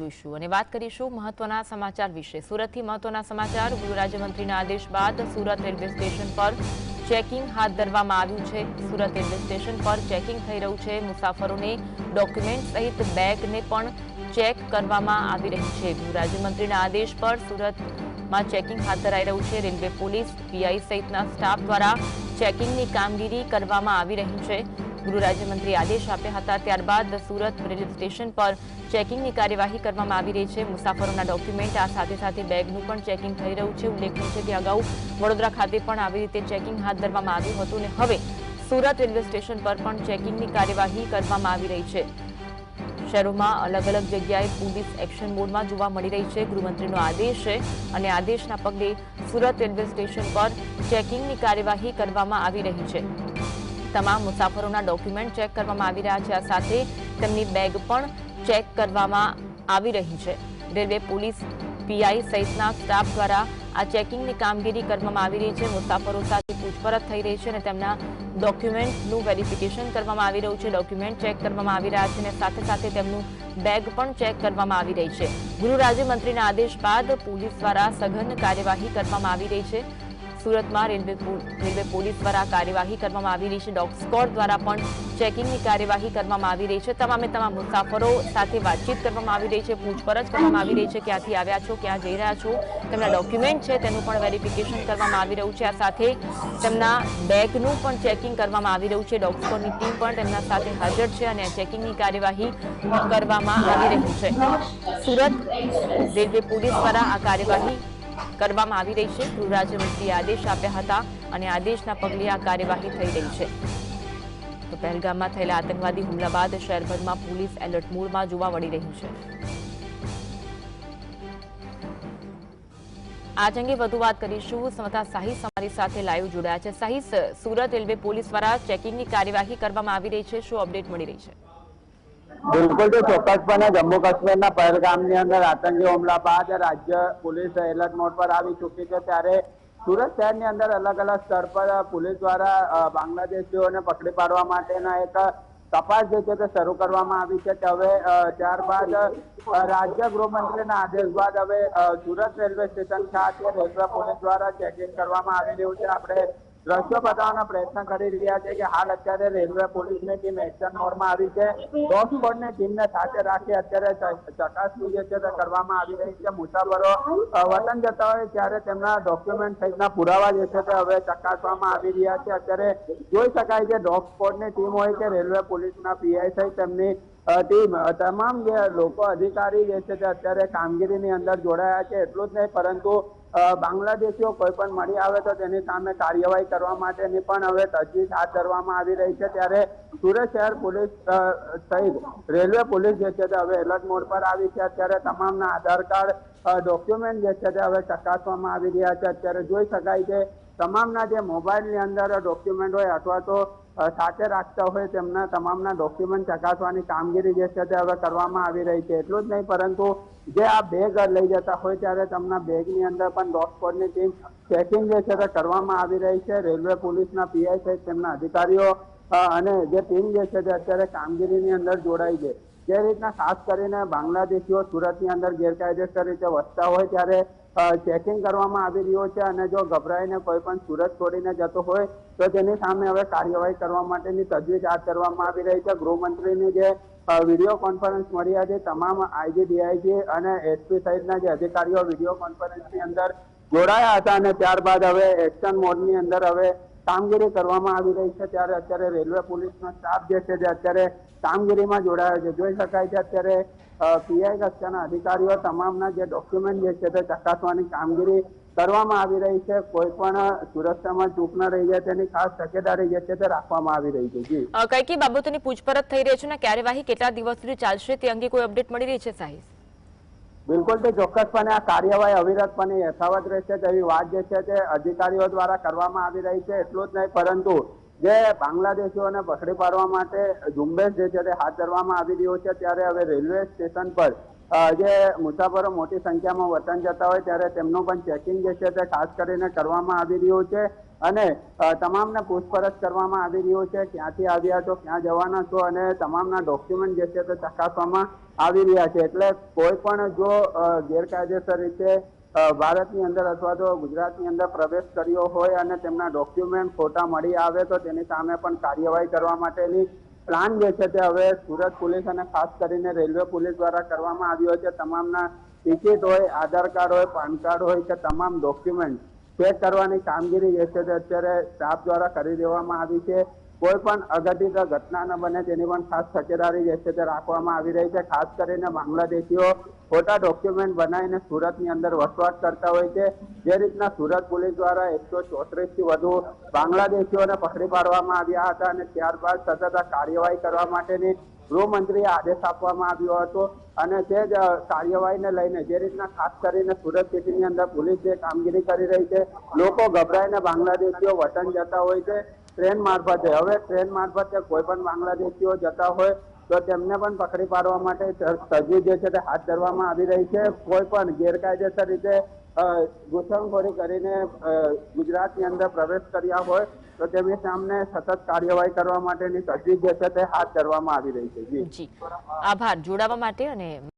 જોઈશું. અને વાત કરીશું મહત્વના સમાચાર વિશે. સુરતથી મહત્વના સમાચાર. ગૃહ રાજ્યમંત્રીના આદેશ બાદ સુરત રેલવે સ્ટેશન પર ચેકિંગ હાથ ધરવામાં આવ્યું છે. સુરત રેલવે સ્ટેશન પર ચેકિંગ થઈ રહ્યું છે. મુસાફરોને ડોક્યુમેન્ટ સહિત બેગને પણ ચેક કરવામાં આવી રહી છે. ગૃહ રાજ્યમંત્રીના આદેશ પર સુરતમાં ચેકિંગ હાથ ધરાઈ રહ્યું છે. રેલવે પોલીસ, પીઆઈ સહિતના સ્ટાફ દ્વારા ચેકિંગની કામગીરી કરવામાં આવી રહી છે. ગૃહ રાજ્યમંત્રી આદેશ આપ્યા હતા ત્યારબાદ સુરત રેલવે સ્ટેશન પર ચેકિંગની કાર્યવાહી કરવામાં આવી રહી છે. મુસાફરોના ડોક્યુમેન્ટ આ સાથે સાથે બેગનું પણ ચેકિંગ થઈ રહ્યું છે. ઉલ્લેખનીય છે કે અગાઉ વડોદરા ખાતે પણ આવી રીતે ચેકિંગ હાથ ધરવામાં આવ્યું હતું અને હવે સુરત રેલવે સ્ટેશન પર પણ ચેકિંગની કાર્યવાહી કરવામાં આવી રહી છે. શહેરોમાં અલગ અલગ જગ્યાએ પોલીસ એક્શન મોડમાં જોવા મળી રહી છે. ગૃહમંત્રીનો આદેશ છે અને આદેશના પગલે સુરત રેલવે સ્ટેશન પર ચેકિંગની કાર્યવાહી કરવામાં આવી રહી છે. તમામ મુસાફરોના ડોક્યુમેન્ટ ચેક કરવામાં આવી રહ્યા છે. આ સાથે તેમની બેગ પણ ચેક કરવામાં આવી રહી છે. રેલવે પોલીસ પીઆઈ સહિતના સ્ટાફ દ્વારા આ ચેકિંગની કામગીરી કરવામાં આવી રહી છે. મુસાફરો સાથે પૂછપરછ થઈ રહી છે અને તેમના ડોક્યુમેન્ટનું વેરિફિકેશન કરવામાં આવી રહ્યું છે. ડોક્યુમેન્ટ ચેક કરવામાં આવી રહ્યા છે અને સાથે સાથે તેમનું બેગ પણ ચેક કરવામાં આવી રહી છે. ગૃહ રાજ્યમંત્રીના આદેશ બાદ પોલીસ દ્વારા સઘન કાર્યવાહી કરવામાં આવી રહી છે. સુરતમાં રેલવે રેલવે પોલીસ દ્વારા કાર્યવાહી કરવામાં આવી રહી છે. ડોગ સ્કોડ દ્વારા પણ ચેકિંગની કાર્યવાહી કરવામાં આવી રહી છે. તમામે તમામ મુસાફરો સાથે વાતચીત કરવામાં આવી રહી છે. પૂછપરછ કરવામાં આવી રહી છે. ક્યાંથી આવ્યા છો? ક્યાં જઈ રહ્યા છો? તેમના ડોક્યુમેન્ટ છે. તેનું પણ વેરિફિકેશન કરવામાં આવી રહ્યું છે. આ સાથે તેમના બેગનું પણ ચેકિંગ કરવામાં આવી રહ્યું છે. ડોગ સ્કોડની ટીમ પણ તેમના સાથે હાજર છે અને ચેકિંગની કાર્યવાહી કરવામાં આવી રહી છે. સુરત રેલવે પોલીસ દ્વારા આ કાર્યવાહી કરવામાં આવી રહી છે. ગૃહ રાજ્યમંત્રીએ આદેશ આપ્યા હતા અને આદેશના પગલે આ કાર્યવાહી થઈ રહી છે. તો પહેલગામમાં થયેલા આતંકવાદી હુમલા બાદ શહેરભરમાં પોલીસ એલર્ટ મોડમાં જોવા મળી રહ્યું છે. આજ અંગે વધુ વાત કરીશું. સમતા સાહિસ અમારી સાથે લાઈવ જોડાયા છે. સાહિસ સુરત રેલવે પોલીસ દ્વારા ચેકિંગની કાર્યવાહી કરવામાં આવી રહી છે. શું અપડેટ મળી રહી છે? બિલકુલ તો ચોક્કસપણે જમ્મુ કાશ્મીરના પહેલગામની અંદર આતંકી હુમલા બાદ રાજ્ય પોલીસ એલર્ટ મોડ પર આવી ચૂકી છે ત્યારે સુરત શહેરની અંદર અલગ અલગ સ્તર પર પોલીસ દ્વારા બાંગ્લાદેશીઓને પકડી પાડવા માટેના એક તપાસ જે છે તે શરૂ કરવામાં આવી છે. હવે ત્યારબાદ રાજ્ય ગૃહમંત્રીના આદેશ બાદ હવે સુરત રેલવે સ્ટેશન ખાતે રેલવે પોલીસ દ્વારા ચેકિંગ કરવામાં આવી રહ્યું છે. આપણે દ્રશ્યો બતાવવાનો પ્રયત્ન કરી રહ્યા છે કે હાલ અત્યારે રેલવે પોલીસની ટીમ એક્શન મોડમાં આવી છે. ડોગ સ્કોડની ટીમને સાથે રાખી અત્યારે ચકાસણી જે છે તે કરવામાં આવી રહી છે. મુસાફરો વતન જતા હોય ત્યારે તેમના ડોક્યુમેન્ટ સહિતના પુરાવા જે છે તે હવે ચકાસવામાં આવી રહ્યા છે. અત્યારે જોઈ શકાય છે ડોગ સ્કોડની ટીમ હોય કે રેલવે પોલીસના પીઆઈ સહિત તેમની ટીમ તમામ જે લોકો અધિકારી જે છે તે અત્યારે કામગીરીની અંદર જોડાયા છે. એટલું જ નહીં, પરંતુ બાંગ્લાદેશીઓ કોઈ પણ મળી આવે તો તેની સામે કાર્યવાહી કરવા માટેની પણ હવે તજવીજ હાથ ધરવામાં આવી રહી છે. ત્યારે સુરત શહેર પોલીસ સહિત રેલવે પોલીસ જે છે તે હવે એલર્ટ મોડ પર આવી છે. અત્યારે તમામના આધાર કાર્ડ ડોક્યુમેન્ટ જે છે તે હવે ચકાસવામાં આવી રહ્યા છે. અત્યારે જોઈ શકાય છે, તમામના જે મોબાઈલની અંદર ડોક્યુમેન્ટ હોય અથવા તો સાથે રાખતા હોય તેમના તમામના ડોક્યુમેન્ટ ચકાસવાની કામગીરી જે છે તે હવે કરવામાં આવી રહી છે. એટલું જ નહીં, પરંતુ જે આ બેગ લઈ જતા હોય ત્યારે તેમના બેગની અંદર પણ ડોગ સ્કોડની ટીમ ચેકિંગ જે છે તે કરવામાં આવી રહી છે. રેલવે પોલીસના પીઆઈ સહિત તેમના અધિકારીઓ અને જે ટીમ જે છે તે અત્યારે કામગીરીની અંદર જોડાઈ છે. જે રીતના ખાસ કરીને બાંગ્લાદેશીઓ સુરતની અંદર ગેરકાયદેસર રીતે વસતા હોય ત્યારે ચેકિંગ કરવામાં આવી રહ્યું છે અને જો ગભરાઈને કોઈ પણ સુરત છોડીને જતો હોય તો તેની સામે હવે કાર્યવાહી કરવા માટેની તજવીજ હાથ ધરવામાં આવી રહી છે. ગૃહમંત્રીની જે વીડિયો કોન્ફરન્સ મળી હતી તમામ આઈજી, ડીઆઈજી અને એસપી સહિતના જે અધિકારીઓ વીડિયો કોન્ફરન્સની અંદર જોડાયા હતા અને ત્યારબાદ હવે એક્શન મોડની અંદર હવે કામગીરી કરવામાં આવી રહી છે. ત્યારે અત્યારે રેલવે પોલીસનો સ્ટાફ જે છે તે અત્યારે કામગીરીમાં જોડાયો છે. જોઈ શકાય છે, અત્યારે પીઆઈ કક્ષાના અધિકારીઓ તમામના જે ડોક્યુમેન્ટ જે છે તે ચકાસવાની કામગીરી કરવામાં આવી રહી છે. કોઈ પણ સુરક્ષામાં ચૂક ન રહી જાય તેની ખાસ તકેદારી જે છે તે રાખવામાં આવી રહી છે. કઈ કઈ બાબતોની પૂછપરછ થઈ રહી છે અને કાર્યવાહી કેટલા દિવસ સુધી ચાલશે તે અંગે કોઈ અપડેટ મળી રહી છે સાહેબ? બિલકુલ તે ચોક્કસપણે આ કાર્યવાહી અવિરતપણે યથાવત રહેશે તેવી વાત જે છે તે અધિકારીઓ દ્વારા કરવામાં આવી રહી છે. એટલું જ નહીં પરંતુ જે બાંગ્લાદેશીઓને પકડી પાડવા માટે ઝુંબેશ જે છે તે હાથ ધરવામાં આવી રહ્યો છે, ત્યારે હવે રેલવે સ્ટેશન પર જે મુસાફરો મોટી સંખ્યામાં વતન જતા હોય ત્યારે તેમનું પણ ચેકિંગ જે છે તે ખાસ કરીને કરવામાં આવી રહ્યું છે અને તમામને પૂછપરછ કરવામાં આવી રહ્યું છે, ક્યાંથી આવ્યા છો, ક્યાં જવાના છો અને તમામના ડોક્યુમેન્ટ જે છે તે ચકાસવામાં આવી રહ્યા છે. એટલે કોઈ પણ જો ગેરકાયદેસર રીતે ભારતની અંદર અથવા તો ગુજરાતની અંદર પ્રવેશ કર્યો હોય અને તેમના ડોક્યુમેન્ટ ખોટા મળી આવે તો તેની સામે પણ કાર્યવાહી કરવા માટેની પ્લાન જે છે તે હવે સુરત પોલીસ અને ખાસ કરીને રેલવે પોલીસ દ્વારા કરવામાં આવ્યો છે. તમામના ટિકિટ હોય, આધાર કાર્ડ હોય, પાન કાર્ડ હોય કે તમામ ડોક્યુમેન્ટ ચેક કરવાની કામગીરી જે છે તે અત્યારે સ્ટાફ દ્વારા કરી દેવામાં આવી છે. કોઈ પણ અઘટિત ઘટના ન બને તેની પણ ખાસ તકેદારી જે છે તે રાખવામાં આવી રહી છે. ખાસ કરીને બાંગ્લાદેશીઓ ખોટા ડોક્યુમેન્ટ બનાવીને સુરતની અંદર વસવાટ કરતા હોય છે. જે રીતના સુરત પોલીસ દ્વારા એકસો ચોત્રીસથી વધુ બાંગ્લાદેશીઓને પકડી પાડવામાં આવ્યા હતા અને ત્યારબાદ સતત કાર્યવાહી કરવા માટેની ગૃહમંત્રીએ આદેશ આપવામાં આવ્યો હતો. અને તે જ કાર્યવાહીને લઈને જે રીતના ખાસ કરીને સુરત સિટીની અંદર પોલીસ જે કામગીરી કરી રહી છે, લોકો ગભરાઈને બાંગ્લાદેશીઓ વતન જતા હોય છે. ટ્રેન મારફતે. હવે ટ્રેન મારફતે કોઈ પણ બાંગ્લાદેશીઓ જતા હોય તો તેમને પણ પકડી પાડવા માટે તજવીજ જે છે તે હાથ ધરવામાં આવી રહી છે. કોઈ પણ ગેરકાયદેસર રીતે ઘૂસણખોરી કરીને ગુજરાતની અંદર પ્રવેશ કર્યા હોય તો તેમની સામે સતત કાર્યવાહી કરવા માટેની તજવીજ જે છે તે હાથ ધરવામાં આવી રહી છે. જી. આભાર. જોડાવા માટે અને